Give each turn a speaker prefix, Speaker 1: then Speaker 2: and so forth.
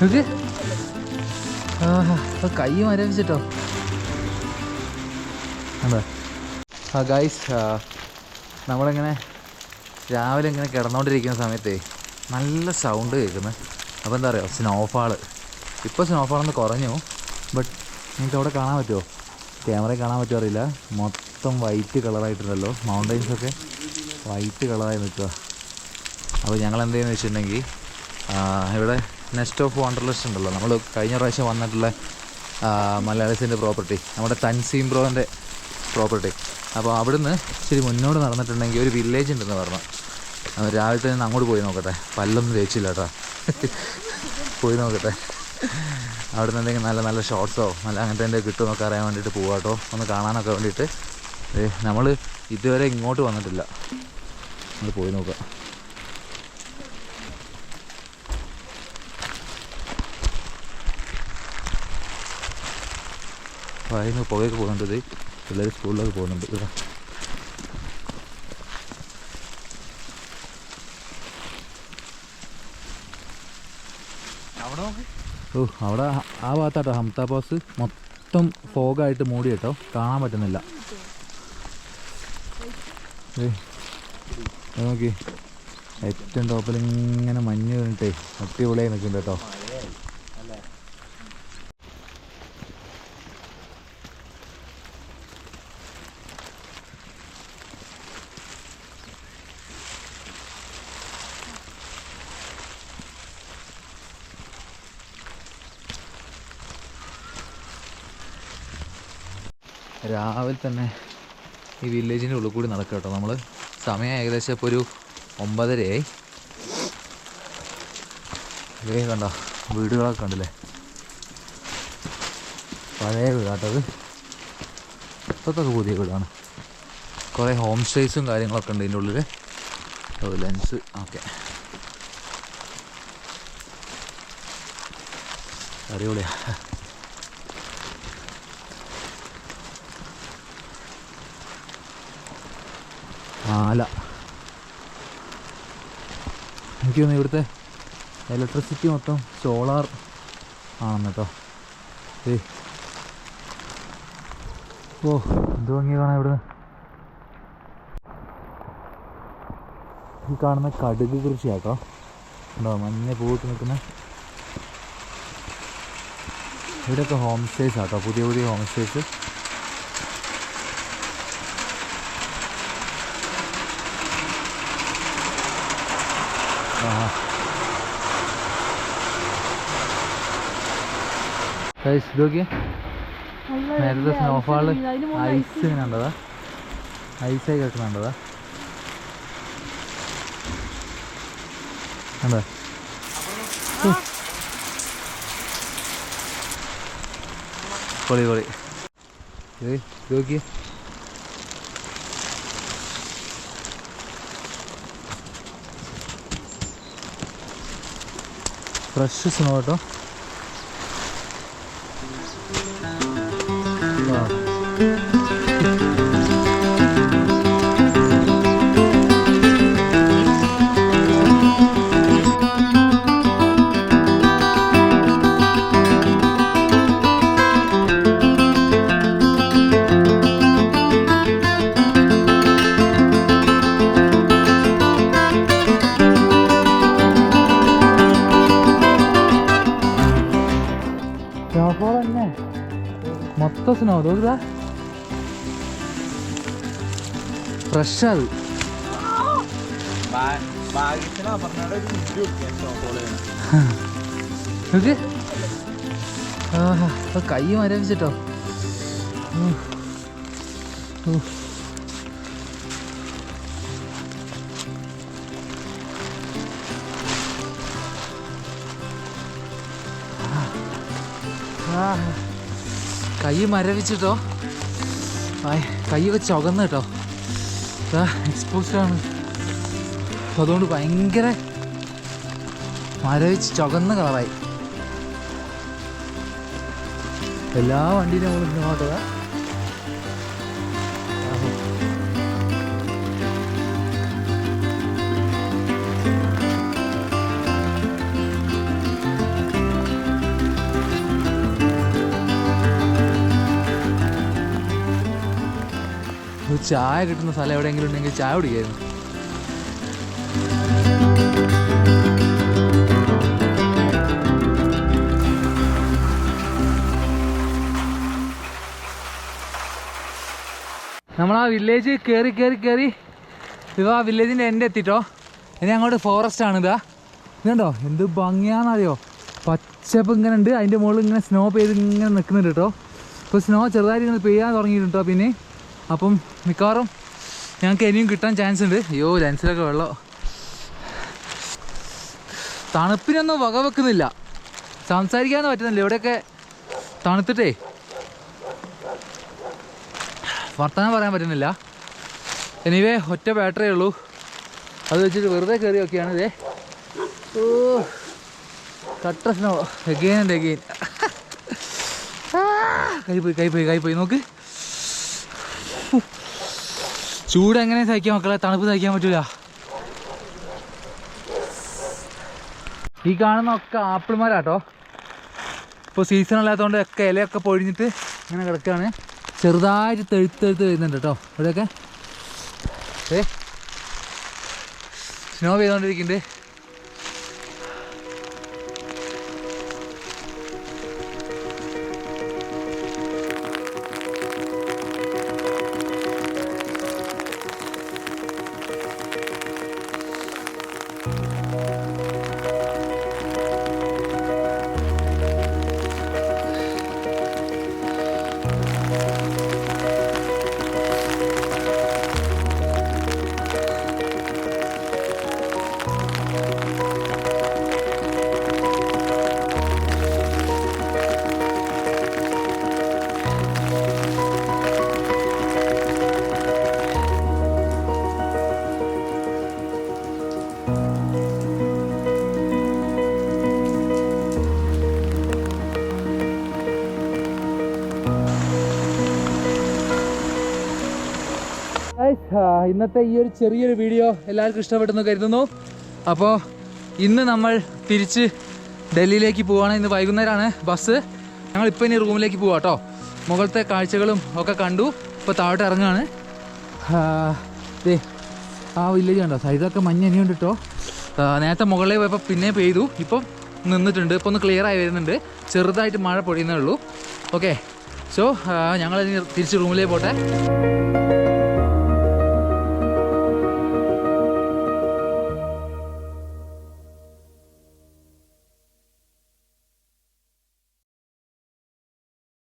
Speaker 1: നോക്ക്. കൈ മരവിച്ചിട്ടോ? ആ ഗൈസ് നമ്മളിങ്ങനെ രാവിലെ ഇങ്ങനെ കിടന്നുകൊണ്ടിരിക്കുന്ന സമയത്തേ നല്ല സൗണ്ട് കേൾക്കുന്നു. അപ്പോൾ എന്താ പറയുക സ്നോഫാൾ ഇപ്പോൾ സ്നോഫാളൊന്ന് കുറഞ്ഞു. ബട്ട് നിങ്ങൾക്ക് അവിടെ കാണാൻ പറ്റുമോ ക്യാമറയിൽ കാണാൻ പറ്റുമോ അറിയില്ല. മൊത്തം വൈറ്റ് കളറായിട്ടുണ്ടല്ലോ മൗണ്ടൈൻസൊക്കെ വൈറ്റ് കളറായി നിൽക്കുക അപ്പോൾ ഞങ്ങൾ എന്ത് ചെയ്യുന്നത് വെച്ചിട്ടുണ്ടെങ്കിൽ ഇവിടെ നെസ്റ്റ് ഓഫ് വണ്ടർലിസ്റ്റ് ഉണ്ടല്ലോ. നമ്മൾ കഴിഞ്ഞ പ്രാവശ്യം വന്നിട്ടുള്ള മലയാളീസിന്റെ പ്രോപ്പർട്ടി നമ്മുടെ തൻസീം ബ്രോന്റെ പ്രോപ്പർട്ടി അപ്പോൾ അവിടുന്ന് ഇച്ചിരി മുന്നോട്ട് നടന്നിട്ടുണ്ടെങ്കിൽ ഒരു വില്ലേജ് ഉണ്ടെന്ന് പറഞ്ഞു. രാവിലെ തന്നെ അങ്ങോട്ട് പോയി നോക്കട്ടെ. പല്ലൊന്നും തേച്ചില്ല കേട്ടോ. പോയി നോക്കട്ടെ. അവിടെ നിന്ന് എന്തെങ്കിലും നല്ല നല്ല ഷോർട്സോ നല്ല അങ്ങനത്തെ എന്തെങ്കിലും കിട്ടുമെന്നൊക്കെ അറിയാൻ വേണ്ടിയിട്ട് പോവാട്ടോ ഒന്ന് കാണാനൊക്കെ വേണ്ടിയിട്ട്. നമ്മൾ ഇതുവരെ ഇങ്ങോട്ട് വന്നിട്ടില്ല. നമ്മൾ പോയി നോക്കാം. വായിന്ന് പുകയൊക്കെ പോകുന്നുണ്ട്. പിള്ളേർ സ്കൂളിലൊക്കെ പോകുന്നുണ്ട്.
Speaker 2: നോക്ക്.
Speaker 1: ഓ അവിടെ ആ ഭാഗത്താട്ടോ ഹംതാ പാസ് മൊത്തം ഫോഗായിട്ട് മൂടി കേട്ടോ കാണാൻ പറ്റുന്നില്ല. നോക്കി. ഏറ്റവും ടോപ്പിൽ ഇങ്ങനെ മഞ്ഞ് വീണിട്ടേ അടിപൊളിയായി നിൽക്കുന്നുണ്ട് കേട്ടോ. രാവിലെ തന്നെ ഈ വില്ലേജിന്റെ ഉള്ളിൽ കൂടി നടക്കുക കേട്ടോ. നമ്മൾ സമയം ഏകദേശം ഇപ്പോൾ ഒരു ഒമ്പതരയായി. ഇതേ കണ്ടോ? വീടുകളൊക്കെ കണ്ടില്ലേ? പഴയ വീടാട്ടത് ഇപ്പോഴത്തൊക്കെ പുതിയ വീടാണ്. കുറേ ഹോം സ്റ്റേസും കാര്യങ്ങളൊക്കെ ഉണ്ട് ഇതിന്റെ ഉള്ളിൽ ലെൻസ് ഓക്കെ. അടിപൊളിയാ. ആല എനിക്ക് തോന്നുന്നു ഇവിടുത്തെ ഇലക്ട്രിസിറ്റി മൊത്തം സോളാർ ആണെന്ന് കേട്ടോ ഏ ഓ എന്ത് ഭംഗി കാണാം ഇവിടുന്ന്. ഈ കാണുന്ന കടുക് കൃഷിയാട്ടോ. ഉണ്ടോ മഞ്ഞ പൂവിട്ട് നിൽക്കുന്ന. ഇവിടെയൊക്കെ ഹോം സ്റ്റേസ് ആട്ടോ പുതിയ പുതിയ ഹോം സ്റ്റേസ് ഗൈസ് ഇത് നോക്കിയേ നേരത്തെ സ്നോഫാൾ ഐസ് ഇങ്ങനെ ഉണ്ടതാ ഐസായി കിടക്കുന്നുണ്ടതാ എന്താ പൊളി പൊളി. ഇത് ഇത് നോക്കിയേ ഫ്രഷ് സ്നോ കേട്ടോ. ആ. സ്നോഫോൾ തന്നെ മൊത്തം സ്നോ നോക്കുക ഫ്രഷ് അത് നോക്ക്. കൈ മരവിച്ചിട്ടോ? കൈ മരവിച്ചിട്ടോ? കൈയൊക്കെ ചുകന്ന് കേട്ടോ. എക്സ്പോസ്ഡാണ് അതുകൊണ്ട് ഭയങ്കര മരവിച്ച് ചുകന്ന കളറായി എല്ലാ വണ്ടിയിലും നമ്മൾ മുകളിൽ ഇങ്ങോട്ടതാ ചായ കിട്ടുന്ന സ്ഥലം എവിടെയെങ്കിലും ഉണ്ടെങ്കിൽ ചായ കുടിക്കായിരുന്നു. നമ്മൾ ആ വില്ലേജ് കയറി കയറി കയറി ഇത് ആ വില്ലേജിന്റെ എന്റെ എത്തിട്ടോ. ഇനി അങ്ങോട്ട് ഫോറസ്റ്റ് ആണ് ഇതാ. ഇതുണ്ടോ? എന്ത് ഭംഗിയാണെന്നറിയോ? പച്ചപ്പ് ഇങ്ങനെ ഉണ്ട് അതിന്റെ മുകളിൽ ഇങ്ങനെ സ്നോ പെയ്ത് ഇങ്ങനെ നിൽക്കുന്നുണ്ട് കേട്ടോ. ഇപ്പോൾ സ്നോ ചെറുതായിട്ട് ഇങ്ങനെ പെയ്യാൻ തുടങ്ങിയിട്ടുണ്ട് പിന്നെ അപ്പം മിക്കവാറും ഞങ്ങൾക്ക് ഇനിയും കിട്ടാൻ ചാൻസ് ഉണ്ട്. അയ്യോ ലെൻസിലൊക്കെ വെള്ളം. തണുപ്പിനൊന്നും വക വെക്കുന്നില്ല സംസാരിക്കാനൊന്നും പറ്റുന്നില്ല. ഇവിടെയൊക്കെ തണുത്തിട്ടേ. വർത്തമാനം പറയാൻ പറ്റുന്നില്ല. എനിവേ ഒറ്റ ബാറ്ററിയേ ഉള്ളൂ. അത് വെച്ചിട്ട് വെറുതെ കയറി ഒക്കെയാണ് ഇതേ. ഓ കട്ട സ്നോ എഗെയിൻ ആൻഡ് എഗെയിൻ കൈ പോയി കൈ പോയി കൈ പോയി. നോക്ക്. ചൂട് എങ്ങനെ സഹിക്കാൻ മക്കളെ? തണുപ്പ് സഹിക്കാൻ പറ്റൂല. ഈ കാണുന്ന ഒക്കെ ആപ്പിൾമാരാട്ടോ. ഇപ്പോൾ സീസൺ അല്ലാത്തതുകൊണ്ട് ഒക്കെ ഇലയൊക്കെ പൊഴിഞ്ഞിട്ട് ഇങ്ങനെ കിടക്കുകയാണ് ചെറുതായിട്ട് തെഴുത്തെഴുത്ത് വരുന്നുണ്ട് കേട്ടോ ഇവിടെയൊക്കെ. ഏ സ്നോ പെയ്തുകൊണ്ടിരിക്കുന്നുണ്ട് Música ആ, ഇന്നത്തെ ഈ ഒരു ചെറിയൊരു വീഡിയോ എല്ലാവർക്കും ഇഷ്ടപ്പെട്ടെന്ന് കരുതുന്നു. അപ്പോൾ ഇന്ന് നമ്മൾ തിരിച്ച് ഡൽഹിയിലേക്ക് പോവുകയാണ് ഇന്ന് വൈകുന്നേരമാണ് ബസ് ഞങ്ങൾ ഇപ്പോൾ ഇനി റൂമിലേക്ക് പോവാം കേട്ടോ മുകളിലത്തെ കാഴ്ചകളും ഒക്കെ കണ്ടു. ഇപ്പോൾ താഴോട്ട് ഇറങ്ങുകയാണ് ദേ ആ വില്ലേജ് കണ്ടോ? സൈഡൊക്കെ മഞ്ഞ ഇനിയുണ്ട് കേട്ടോ നേരത്തെ മുകളിൽ പോയപ്പോൾ പിന്നെ പെയ്തു. ഇപ്പം നിന്നിട്ടുണ്ട്. ഇപ്പോൾ ഒന്ന് ക്ലിയർ ആയി വരുന്നുണ്ട്. ചെറുതായിട്ട് മഴ പൊഴിയുന്നേ ഉള്ളൂ. ഓക്കെ സോ ഞങ്ങൾ തിരിച്ച് റൂമിലേക്ക് പോട്ടെ.